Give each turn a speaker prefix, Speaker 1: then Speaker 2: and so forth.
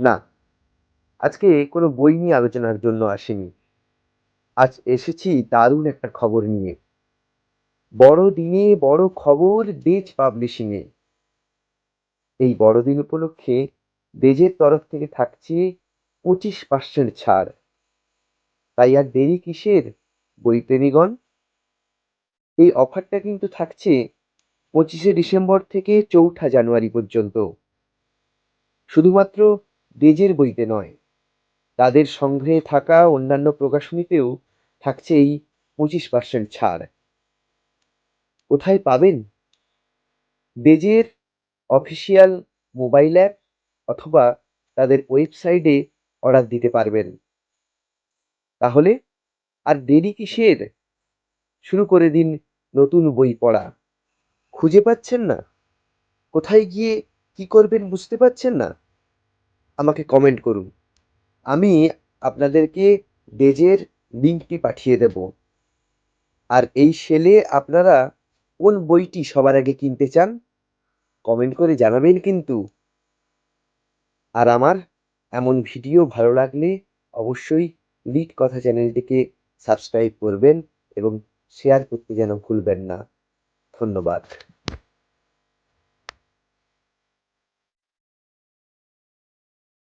Speaker 1: না, আজকে কোনো বই নিয়ে আলোচনার জন্য আসিনি। আজ এসেছি দারুণ একটা খবর নিয়ে। বড়দিনে বড় খবর দেজ পাবলিশিংয়ে। এই বড়দিন উপলক্ষে দেজের তরফ থেকে থাকছে পঁচিশ পার্সেন্ট ছাড়। তাই আর দেরি কিসের বইপ্রেমীগণ এই অফারটা কিন্তু থাকছে পঁচিশে ডিসেম্বর থেকে চৌঠা জানুয়ারি পর্যন্ত। শুধুমাত্র দেজের বইতে নয়। তাদের সংগ্রহে থাকা অন্যান্য প্রকাশনীতেও থাকছে এই পঁচিশ পার্সেন্ট ছাড়। কোথায় পাবেন? ডেজের অফিসিয়াল মোবাইল অ্যাপ অথবা তাদের ওয়েবসাইটে অর্ডার দিতে পারবেন। তাহলে আর দেরি কিসের? শুরু করে দিন নতুন বই পড়া। খুঁজে পাচ্ছেন না? কোথায় গিয়ে কি করবেন বুঝতে পারছেন না? আমাকে কমেন্ট করুন। আমি আপনাদেরকে ডেজের লিঙ্কটি পাঠিয়ে দেব। আর এই সেলে আপনারা কোন বইটি সবার আগে কিনতে চান কমেন্ট করে জানাবেন কিন্তু। আর আমার এমন ভিডিও ভালো লাগলে অবশ্যই লিড কথা চ্যানেলটিকে সাবস্ক্রাইব করবেন এবং শেয়ার করতে যেন ভুলবেন না। ধন্যবাদ।